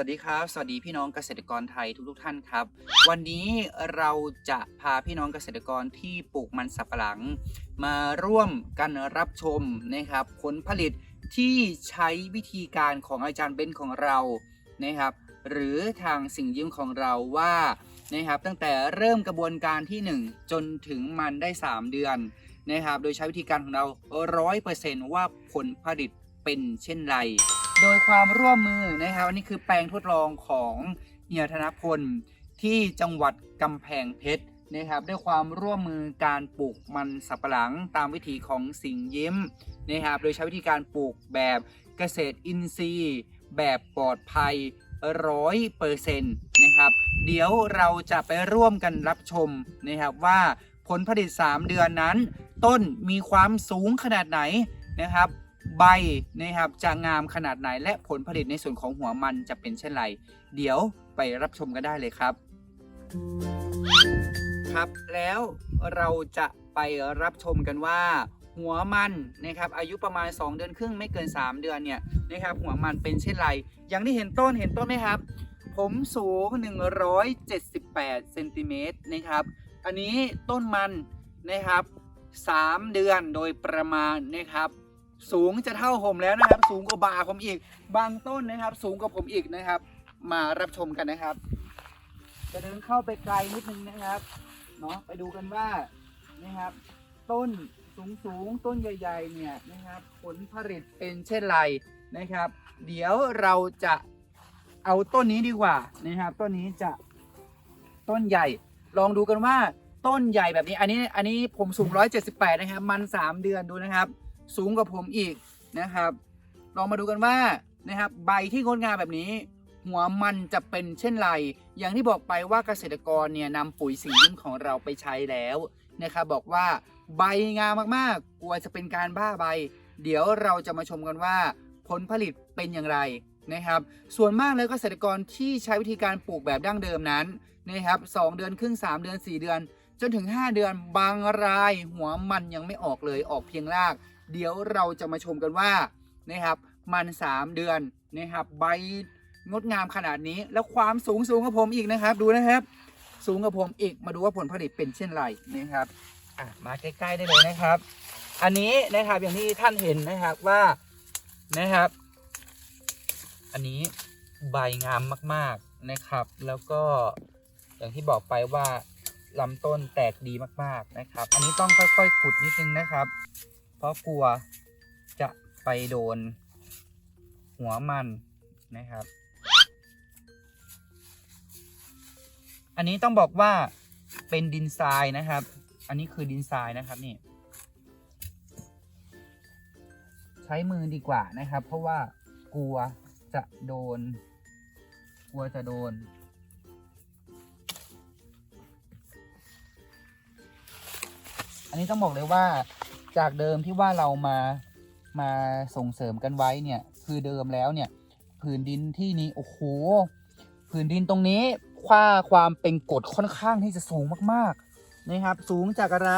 วัสดีครับ สวัสดีพี่น้องเกษตรกรไทยทุกๆท่านครับ วันนี้เราจะพาพี่น้องเกษตรกรที่ปลูกมันสับปะหลัง มาร่วมกันรับชมนะครับ ผลผลิตที่ใช้วิธีการของอาจารย์เบนซ์ของเรานะครับ หรือทางสิ่งยิ้มของเราว่านะครับตั้งแต่เริ่มกระบวนการที่ 1 จนถึงมันได้ 3 เดือนนะครับ โดยใช้วิธีการของเรา 100%ว่าผลผลิตเป็นเช่นไร โดยความร่วมมือนะครับอันนี้คือแปลงทดลองของเฮียธนพลที่จังหวัดกำแพงเพชรนะครับด้วยความร่วมมือการปลูกมันสับปะหลังตามวิธีของสิงยิ้มนะครับโดยใช้วิธีการปลูกแบบเกษตรอินทรีย์ แบบปลอดภัยร้อยเปอร์เซ็นต์นะครับ เดี๋ยวเราจะไปร่วมกันรับชมนะครับว่าผลผลิต 3 เดือนนั้น ต้นมีความสูงขนาดไหนนะครับ ใบนะครับจะงามขนาดไหนและผลผลิตในส่วนของหัวมันจะเป็นเช่นไร เดี๋ยวไปรับชมกันได้เลยครับ ครับแล้วเราจะไปรับชมกันว่า หัวมันนะครับอายุประมาณ 2 เดือนครึ่งไม่เกิน 3 เดือนเนี่ยนะครับหัวมันเป็นเช่นไร อย่างที่เห็นต้นเห็นต้นไหมครับ ผมสูง 178เซนติเมตรนะครับอันนี้ต้นมันนะครับ 3 เดือนโดยประมาณนะครับ สูงจะเท่าผมแล้วนะครับ สูงกว่าบ่าผมอีก บางต้นนะครับ สูงกว่าผมอีกนะครับ มารับชมกันนะครับ จะเดินเข้าไปไกลนิดนึงนะครับเนาะไปดูกันว่านะครับ ต้นสูงสูงๆต้นใหญ่ ๆ เนี่ยนะครับ ผลผลิตเป็นเช่นไรนะครับ เดี๋ยวเราจะเอาต้นนี้ดีกว่านะครับ ต้นนี้จะต้นใหญ่ ลองดูกันว่าต้นใหญ่แบบนี้ อันนี้อันนี้ผมสูง 178 นะครับ มัน 3 เดือนดูนะครับ สูงกว่าผมอีกนะครับ ลองมาดูกันว่านะครับใบที่งดงามแบบนี้ หัวมันจะเป็นเช่นไร อย่างที่บอกไปว่าเกษตรกรเนี่ยนำปุ๋ยสิ่งยิ้มของเราไปใช้แล้วนะครับบอกว่าใบงามมากๆ กลัวจะเป็นการบ้าใบ เดี๋ยวเราจะมาชมกันว่าผลผลิตเป็นอย่างไรนะครับ ส่วนมากแล้วเกษตรกรที่ใช้วิธีการปลูกแบบดั้งเดิมนั้นนะครับสองเดือนครึ่ง 3 เดือน 4 เดือน จนถึง 5 เดือน บางรายหัวมันยังไม่ออกเลยออกเพียงราก เดี๋ยวเราจะมาชมกันว่านะครับมัน 3 เดือนนะครับใบงดงามขนาดนี้ แล้วความสูงสูงกับผมอีกนะครับ ดูนะครับ สูงกับผมอีกมาดูว่าผลผลิตเป็นเช่นไรนะครับอะมาใกล้ๆได้เลยนะครับ อันนี้นะครับอย่างที่ท่านเห็นนะครับว่านะครับ อันนี้ใบงามมากๆนะครับ แล้วก็อย่างที่บอกไปว่าลำต้นแตกดีมากๆนะครับ อันนี้ต้องค่อยๆขุดนิดนึงนะครับ เพราะกลัวจะไปโดนหัวมันนะครับ อันนี้ต้องบอกว่าเป็นดินทรายนะครับ อันนี้คือดินทรายนะครับนี่ ใช้มือดีกว่านะครับ เพราะว่ากลัวจะโดน กลัวจะโดนอันนี้ต้องบอกเลยว่า จากเดิมที่ว่าเรามามาส่งเสริมกันไว้เนี่ย คือเดิมแล้วเนี่ยผืนดินที่นี้โอ้โหผืนดินตรงนี้ค่าความเป็นกรดค่อนข้างที่จะสูงมากๆนะครับ สูงจากอะไร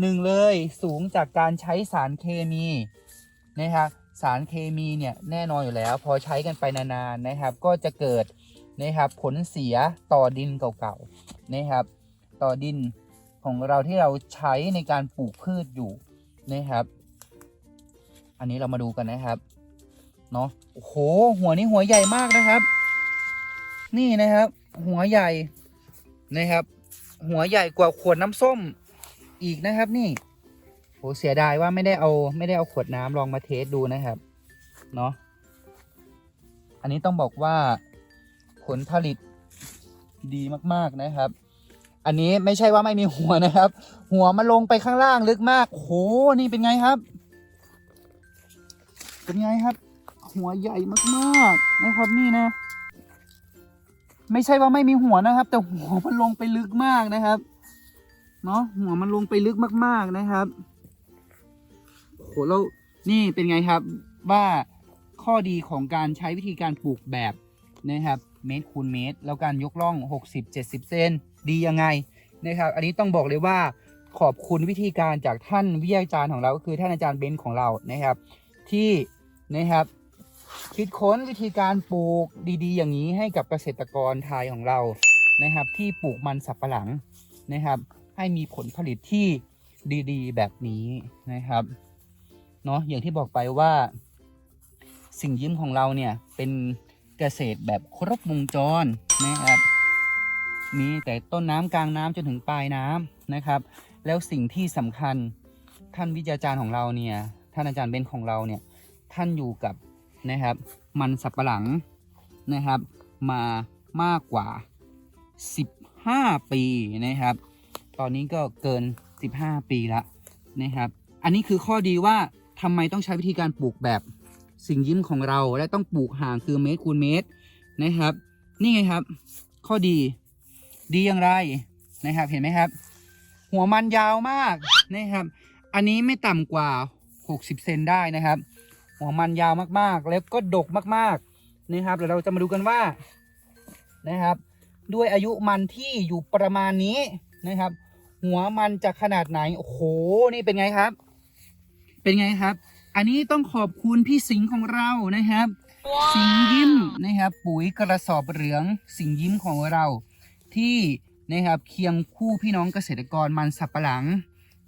หนึ่งเลยสูงจากการใช้สารเคมีนะครับสารเคมีเนี่ยแน่นอนอยู่แล้ว พอใช้กันไปนานๆนะครับ ก็จะเกิดนะครับผลเสียต่อดินเก่าๆนะครับ ต่อดินของเราที่เราใช้ในการปลูกพืชอยู่ นะครับ อันนี้เรามาดูกันนะครับ เนาะโอ้โห หัวนี้หัวใหญ่มากนะครับ นี่นะครับ หัวใหญ่นะครับ หัวใหญ่กว่าขวดน้ำส้มอีกนะครับ นี่โหเสียดายว่าไม่ได้เอา ไม่ได้เอาขวดน้ำลองมาเทสดูนะครับ เนาะอันนี้ต้องบอกว่าผลผลิตดีมาก ๆนะครับ อันนี้ไม่ใช่ว่าไม่มีหัวนะครับ หัวมันลงไปข้างล่างลึกมากโอ้โหนี่เป็นไงครับ เป็นไงครับ หัวใหญ่มากๆนะครับนี่นะ ไม่ใช่ว่าไม่มีหัวนะครับ แต่หัวมันลงไปลึกมากนะครับเนาะหัวมันลงไปลึกมาก ๆนะครับโหแล้วนี่เป็นไงครับว่าข้อดีของการใช้วิธีการปลูกแบบนะครับ เมตรคูณเมตร แล้วการยกล่อง 60-70 เซน ดียังไงนะครับ อันนี้ต้องบอกเลยว่าขอบคุณวิธีการจากท่านวิทยาจารย์ของเราก็คือท่านอาจารย์เบนซ์ของเรานะครับ ที่นะครับคิดค้นวิธีการปลูกดีๆ อย่างนี้ให้กับเกษตรกรไทยของเรานะครับ ที่ปลูกมันสับปะหลังนะครับ ให้มีผลผลิตที่ดีๆ แบบนี้นะครับเนาะอย่างที่บอกไปว่า สิ่งยิ้มของเราเนี่ยเป็นเกษตรแบบครบวงจรนะครับ มีแต่ต้นน้ำกลางน้ำจนถึงปลายน้ำนะครับ แล้วสิ่งที่สำคัญท่านวิจารณ์ของเราเนี่ยท่านอาจารย์เบนของเราเนี่ยท่านอยู่กับนะครับมันสับปะหลังนะครับ มามากกว่า 15 ปีนะครับ ตอนนี้ก็เกิน 15 ปีล้วนะครับ อันนี้คือข้อดีว่าทำไมต้องใช้วิธีการปลูกแบบสิ่งยิ้มของเราและต้องปลูกห่างคือเมตรคูณเมตรนะครับ นี่ไงครับ ข้อดี ดีอย่างไรนะครับ เห็นไหมครับ หัวมันยาวมากนะครับ อันนี้ไม่ต่ำกว่า 60 เซนได้นะครับ หัวมันยาวมากๆ แล้วก็ดกมากๆนะครับเดี๋ยวเราจะมาดูกันว่านะครับ ด้วยอายุมันที่อยู่ประมาณนี้นะครับ หัวมันจะขนาดไหนโอ้โหนี่เป็นไงครับ เป็นไงครับ อันนี้ต้องขอบคุณพี่สิงห์ของเรานะครับ สิงห์ยิ้มนะครับ ปุ๋ยกระสอบเหลือง สิงห์ยิ้มของเรา ที่นะครับเคียงคู่พี่น้องเกษตรกรมันสับปะหลัง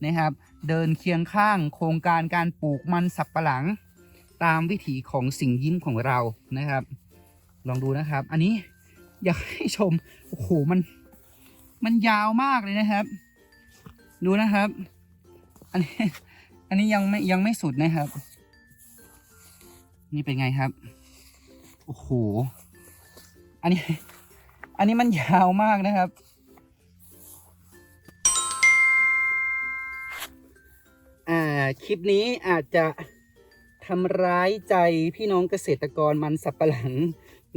นะครับ เดินเคียงข้างโครงการการปลูกมันสับปะหลัง ตามวิถีของสิ่งยิ้มของเรานะครับ ลองดูนะครับ อันนี้อยากให้ชมโอ้โหมันมันยาวมากเลยนะครับ ดูนะครับ อันนี้อันนี้ยังไม่ยังไม่สุดนะครับ นี่เป็นไงครับโอ้โหอันนี้ อันนี้มันยาวมากนะครับ อ่า คลิปนี้อาจจะทำร้ายใจพี่น้องเกษตรกรมันสับปะหลัง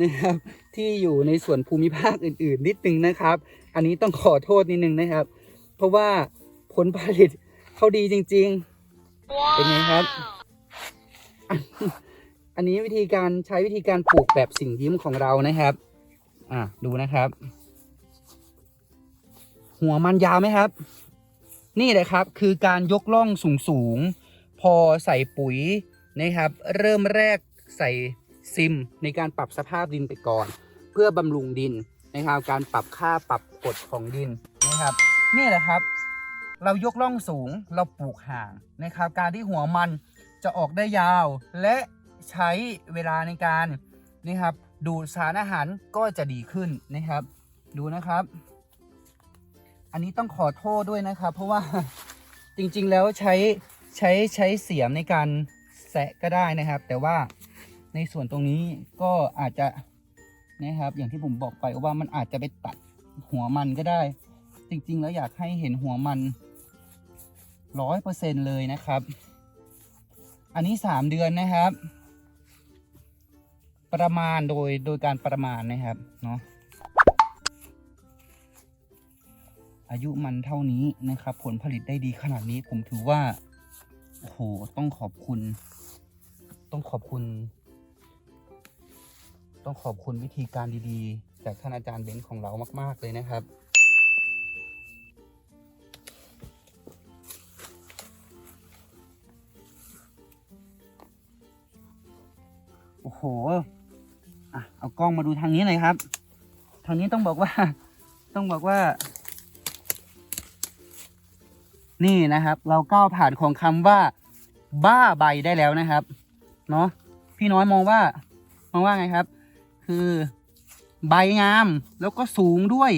นะครับ ที่อยู่ในส่วนภูมิภาคอื่น ๆ นิดนึงนะครับ อันนี้ต้องขอโทษนิดนึงนะครับ เพราะว่าผลผลิตเขาดีจริง ๆ เป็นไงครับ อันอันนี้วิธีการใช้วิธีการปลูกแบบสิ่งยิ้มของเรานะครับ อะดูนะครับ หัวมันยาวไหมครับ นี่เลยครับคือการยกล่องสูงสูงๆพอใส่ปุ๋ยนะครับ เริ่มแรกใส่ซิมในการปรับสภาพดินไปก่อน เพื่อบำรุงดินนะครับ การปรับค่าปรับกดของดินนะครับ นี่แหละครับ เรายกล่องสูงเราปลูกห่างนะครับ การที่หัวมันจะออกได้ยาวและใช้เวลาในการนะครับ ดูดสารอาหารก็จะดีขึ้นนะครับ ดูนะครับ อันนี้ต้องขอโทษด้วยนะครับ เพราะว่าจริงๆแล้วใช้ใช้ใช้เสียมในการแสะก็ได้นะครับ แต่ว่าในส่วนตรงนี้ก็อาจจะนะครับ อย่างที่ผมบอกไปว่ามันอาจจะไปตัดหัวมันก็ได้ จริงๆ แล้วอยากให้เห็นหัวมันร้อยเปอร์เซ็นเลยนะครับ อันนี้สามเดือนนะครับ ประมาณโดยโดยการประมาณนะครับเนาะอายุมันเท่านี้นะครับ ผลผลิตได้ดีขนาดนี้ผมถือว่าโอ้โหต้องขอบคุณ ต้องขอบคุณ ต้องขอบคุณวิธีการดีๆ จากท่านอาจารย์เบนซ์ของเรามาก ๆ เลยนะครับ โอ้โห อะเอากล้องมาดูทางนี้หน่อยครับ ทางนี้ต้องบอกว่า ต้องบอกว่า นี่นะครับ เราก้าวผ่านของคำว่า บ้าใบได้แล้วนะครับ เนาะพี่น้อยมองว่ามองว่าไงครับ คือใบงามแล้วก็สูงด้วย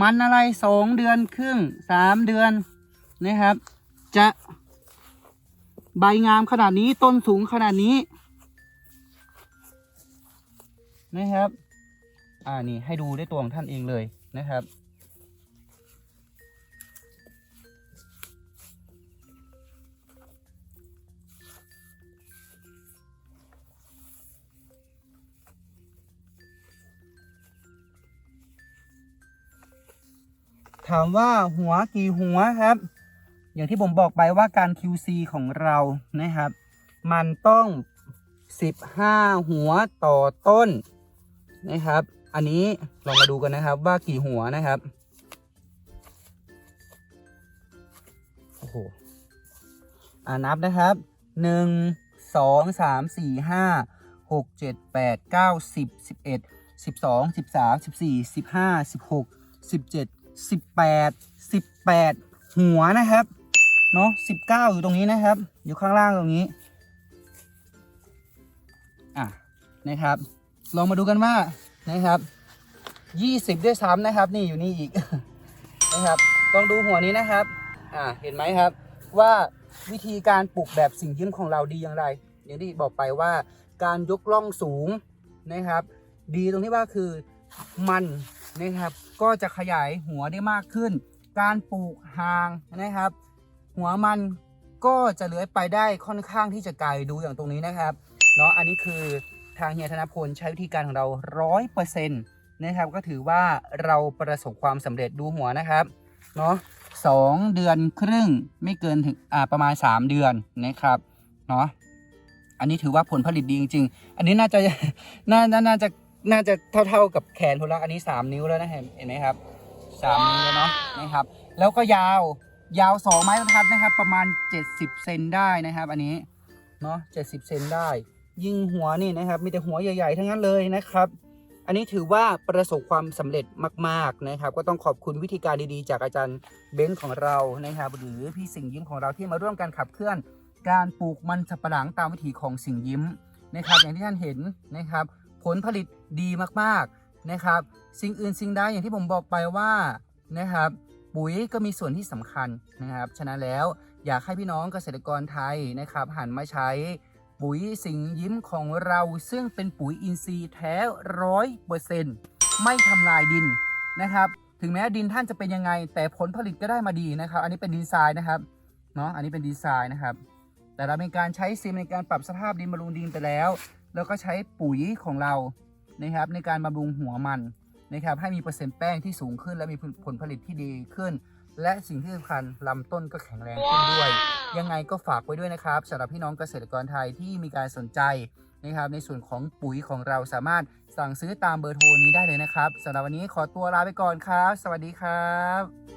มันอะไรสองเดือนครึ่งสามเดือนนะครับ จะ ใบงามขนาดนี้ต้นสูงขนาดนี้ นะครับ อ่านี่ให้ดูด้วยตัวของท่านเองเลยนะครับ ถามว่าหัวกี่หัวครับ อย่างที่ผมบอกไปว่าการ QC ของเรานะครับ มันต้อง 15 หัวต่อต้น นะครับ อันนี้ลองมาดูกันนะครับว่ากี่หัวนะครับโอ้โหอ่านับนะครับ1 2 3 4 5หกเจ็ดแปดเก้าสิบสิบเอ็ดสิบสองสิบสามสิบสี่สิบห้าสิบหกสิบเจ็ดสิบแปดสิบแปดหัวนะครับเนาะสิบเก้าอยู่ตรงนี้นะครับ อยู่ข้างล่างตรงนี้ อะนะครับ ลองมาดูกันว่านะครับยี่สิบด้วยซ้ำนะครับ นี่อยู่นี่อีกนะครับลองดูหัวนี้นะครับอ่าเห็นไหมครับ ว่าวิธีการปลูกแบบสิ่งยิ้มของเราดีอย่างไร อย่างที่บอกไปว่าการยกล่องสูงนะครับ ดีตรงที่ว่าคือมันนะครับก็จะขยายหัวได้มากขึ้น การปลูกห่างนะครับ หัวมันก็จะเลื้อยไปได้ค่อนข้างที่จะไกลดูอย่างตรงนี้นะครับเนาะอันนี้คือางเฮียธนพลใช้วิธีการของเราร้อยเปอร์เซ็นต์นะครับก็ถือว่าเราประสบความสำเร็จดูหัวนะครับเนาะสองเดือนครึ่งไม่เกินถึงอ่าประมาณ 3 เดือนนะครับเนาะอันนี้ถือว่าผลผลิตดีจริงๆ อันนี้น่าจะน่าน่าน่าจะน่าจะเท่าๆกับแขนพลละอันนี้ 3 นิ้วแล้วนะเห็นเห็นไหมครับ3นิ้วแล้วเนาะนะครับ แล้วก็ยาวยาว2ไม้บรรทัดนะครับ ประมาณ 70 เซนได้นะครับ อันนี้เนาะ70 เซนได้ ยิงหัวนี่นะครับ มีแต่หัวใหญ่ ๆ ทั้งนั้นเลยนะครับ อันนี้ถือว่าประสบความสำเร็จมากๆนะครับ ก็ต้องขอบคุณวิธีการดีๆ จากอาจารย์เบนซ์ของเรานะครับ หรือพี่สิงยิ้มของเราที่มาร่วมกันขับเคลื่อน การปลูกมันสับปะหลังตามวิถีของสิงยิ้มนะครับ อย่างที่ท่านเห็นนะครับ ผลผลิตดีมากๆนะครับ สิ่งอื่นสิ่งใดอย่างที่ผมบอกไปว่านะครับปุ๋ยก็มีส่วนที่สำคัญนะครับ ฉะนั้นแล้วอยากให้พี่น้องเกษตรกรไทยนะครับ หันมาใช้ ปุ๋ยสิงยิ้มของเราซึ่งเป็นปุ๋ยอินทรีย์แท้ร้อยเปอร์เซ็นต์ไม่ทำลายดินนะครับ ถึงแม้ดินท่านจะเป็นยังไง แต่ผลผลิตก็ได้มาดีนะครับ อันนี้เป็นดีไซน์นะครับเนาะอันนี้เป็นดีไซน์นะครับ แต่เราเป็นการใช้ซิมในการปรับสภาพดินบำรุงดินไปแล้ว แล้วก็ใช้ปุ๋ยของเรานะครับในการบำรุงหัวมันนะครับให้มีเปอร์เซ็นต์แป้งที่สูงขึ้นและมีผลผลิตที่ดีขึ้น และสิ่งที่สำคัญลำต้นก็แข็งแรงขึ้นด้วย ยังไงก็ฝากไว้ด้วยนะครับสำหรับพี่น้องเกษตรกรไทยที่มีการสนใจนะครับ ในส่วนของปุ๋ยของเราสามารถสั่งซื้อตามเบอร์โทรนี้ได้เลยนะครับสำหรับวันนี้ขอตัวลาไปก่อนครับ สวัสดีครับ